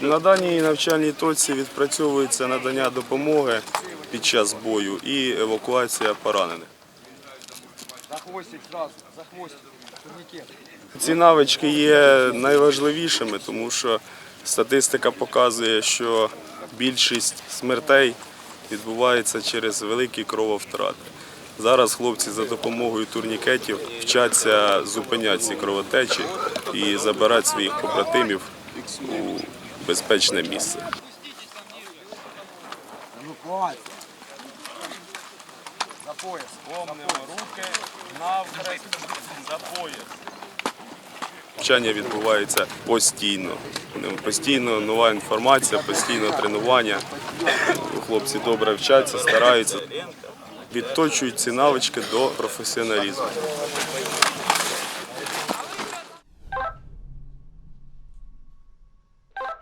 На даній навчальній точці відпрацьовується надання допомоги під час бою і евакуація поранених. Ці навички є найважливішими, тому що статистика показує, що більшість смертей відбувається через великі крововтрати. Зараз хлопці за допомогою турнікетів вчаться зупиняти ці кровотечі і забирати своїх побратимів у безпечне місце. За пояс. Помнимо руки навхрест за пояс. Навчання відбувається постійно. Постійно нова інформація, постійно тренування. Хлопці добре вчаться, стараються, відточують ці навички до професіоналізму.